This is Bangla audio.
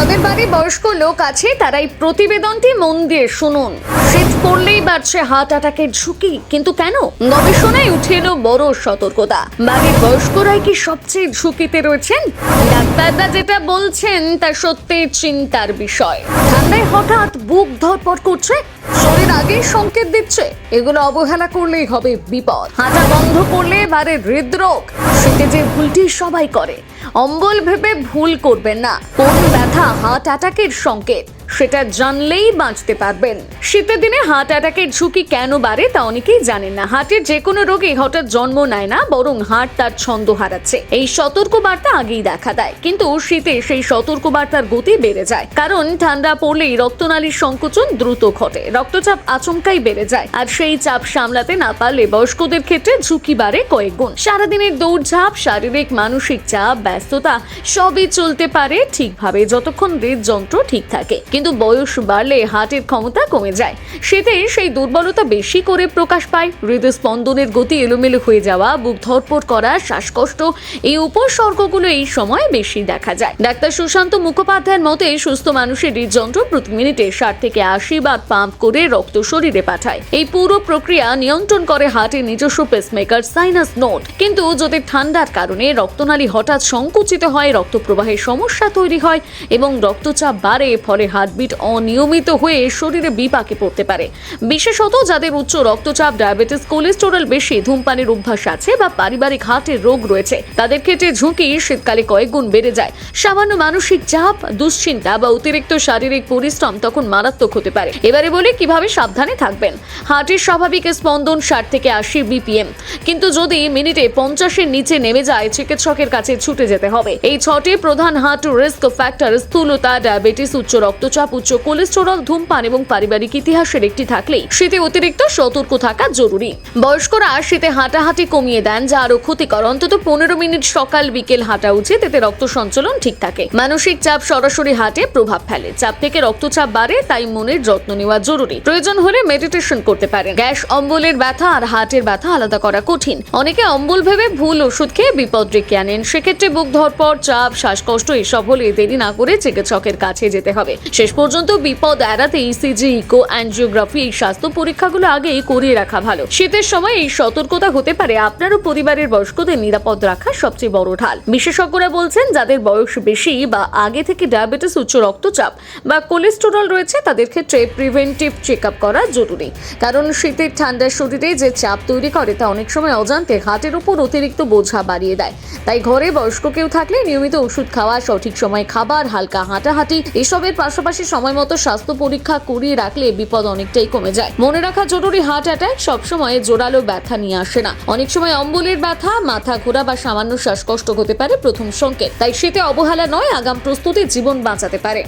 যাদের বাড়ি বয়স্ক লোক আছে তারাই প্রতিবেদনটি মন দিয়ে শুনুন। শীত পড়লেই বাড়ছে হার্ট অ্যাটাকের ঝুঁকি, কিন্তু কেন? গবেষণায় উঠে এলো বড় সতর্কতা। বাড়ির বয়স্করাই কি সবচেয়ে ঝুঁকিতে রয়েছেন? ডাক্তাররা যেটা বলছেন, তা সত্যি চিন্তার বিষয়। ঠান্ডায় হঠাৎ বুক ধরপট করছে শরীর আগেই সংকেত দিচ্ছে। এগুলো অবহেলা করলেই হবে বিপদ। হাঁটা বন্ধ করলে এবারে হৃদরোগ। সেটি যে ভুলটি সবাই করে। অম্বল ভেবে ভুল করবেন না। কোন ব্যথা, হার্ট অ্যাটাকের সংকেত। সেটা জানলেই বাঁচতে পারবেন। শীতের দিনে হার্ট অ্যাটাকের ঝুঁকি কেন বাড়ে তা অনেকেই জানেন না। হার্টের যে কোনো রোগে হঠাৎ জন্ম নেয় না, বরং হার্ট তার ছন্দ হারাচ্ছে। এই সতর্ক বার্তা আগেই দেখা দেয়। কিন্তু শীতে সেই সতর্ক বার্তার গতি বেড়ে যায়। কারণ ঠান্ডা পড়লেই রক্তনালীর সংকোচন দ্রুত ঘটে। রক্তচাপ আচমকাই বেড়ে যায়। আর সেই চাপ সামলাতে না পারলে বয়স্কদের ক্ষেত্রে ঝুঁকি বাড়ে কয়েক গুণ। সারাদিনের দৌড়ঝাঁপ, শারীরিক, মানসিক চাপ, ব্যস্ততা সবই চলতে পারে ঠিকভাবে, যতক্ষণ হৃদযন্ত্র ঠিক থাকে। কিন্তু বয়স বাড়লে হার্টের ক্ষমতা কমে যায়। শীতে সেই দুর্বলতা বেশি করে প্রকাশ পায়। হৃদস্পন্দনের গতি এলোমেলো হয়ে যাওয়া, বুক ধরপড় করা, শ্বাসকষ্ট এই উপসর্গগুলো এই সময় বেশি দেখা যায়। ডাক্তার সুশান্ত মুখোপাধ্যায়ের মতে, সুস্থ মানুষের হৃদযন্ত্র প্রতি মিনিটে ষাট থেকে আশি বার পাম্প করে রক্ত শরীরে পাঠায়। এই পুরো প্রক্রিয়া নিয়ন্ত্রণ করে হার্টের নিজস্ব পেসমেকার সাইনাস নোট কিন্তু যদি ঠান্ডার কারণে রক্তনালী হঠাৎ সংকুচিত হয় রক্ত প্রবাহের সমস্যা তৈরি হয় এবং রক্তচাপ বাড়ে, ফলে হার্টবিট অনিয়মিত হয়ে শরীরে বিপাকে পড়তে পারে। বিশেষত যাদের উচ্চ রক্তচাপ, ডায়াবেটিস, কোলেস্টেরল বেশি, ধূমপানের অভ্যাস আছে বা পারিবারিক হার্টের রোগ রয়েছে, তাদের ক্ষেত্রে ঝুঁকি শীতকালে কয়েক গুণ বেড়ে যায়। সামান্য মানসিক চাপ, দুশ্চিন্তা বা অতিরিক্ত শারীরিক পরিশ্রম তখন মারাত্মক হতে পারে। এবারে বলি কীভাবে সাবধানে থাকবেন। হার্টের স্বাভাবিক স্পন্দন ষাট থেকে আশি বিপিএম। কিন্তু যদি মিনিটে পঞ্চাশের নিচে নেমে যায়, চিকিৎসকের কাছে ছুটে যেতে হবে। এই ছটি প্রধান হার্ট রিস্ক ফ্যাক্টর স্থূলতা, ডায়াবেটিস, উচ্চ রক্তচাপ উচ্চ কোলেস্টেরল, ধূমপান এবং পারিবারিক ইতিহাসের একটি থাকলেই শীতে অতিরিক্ত সতর্ক থাকা জরুরি। বয়স্করা শীতে হাঁটাহাঁটি কমিয়ে দেন, যা আরও ক্ষতিকর। অন্তত পনেরো মিনিট সকাল বিকেল হাঁটা উচিত, এতে রক্ত সঞ্চালন ঠিক থাকে। মানসিক চাপ সরাসরি হার্টে প্রভাব ফেলে। চাপ থেকে রক্তচাপ বাড়ে, তাই মনের যত্ন নেওয়া জরুরি। প্রয়োজন হলে মেডিটেশন করতে পারেন। গ্যাস, অম্বলের ব্যথা আর হার্টের ব্যথা আলাদা করা কঠিন। অনেকে অম্বল ভেবে ভুল ওষুধ খেয়ে বিপদ ডেকে আনেন। সেক্ষেত্রে বুক ধরপর চাপ, শ্বাসকষ্ট, এসব হলে দেরি না করে চিকিৎসকের কাছে যেতে হবে। শেষ পর্যন্ত বিপদ এড়াতে ইসিজি ইকো, অ্যানজিওগ্রাফি এই স্বাস্থ্য পরীক্ষাগুলো আগেই করিয়ে রাখা ভালো। শীতের সময় এই সতর্কতা হতে পারে আপনার ও পরিবারের বয়স্কদের নিরাপদ রাখা সবচেয়ে বড় ঢাল। বিশেষজ্ঞরা বলছেন, যাদের বয়স বেশি বা আগে থেকে ডায়াবেটিস, উচ্চ রক্তচাপ বা কোলেস্টেরল রয়েছে, তাদের ক্ষেত্রে প্রিভেন্টিভ চেক আপ করা জরুরি। কারণ শীতের ঠান্ডা শরীরে যে চাপ তৈরি করে, তা অনেক সময় অজান্তে হাটের উপর অতিরিক্ত বোঝা বাড়িয়ে দেয়। তাই ঘরে বয়স্ক কেউ থাকলে নিয়মিত ওষুধ খাওয়া, সঠিক সময় খাবার, হালকা হাঁটাহাঁটি, এসবের পাশাপাশি সময় মতো স্বাস্থ্য পরীক্ষা করিয়ে রাখলে বিপদ অনেকটাই কমে যায়। মনে রাখা জরুরি হার্ট অ্যাটাক সবসময় জোরালো ব্যথা নিয়ে আসে না। অনেক সময় অম্বলের ব্যথা, মাথা ঘোরা বা সামান্য শ্বাসকষ্ট হতে পারে প্রথম সংকেত। তাই শীতে অবহেলা নয়, আগাম প্রস্তুতি জীবন বাঁচাতে পারে।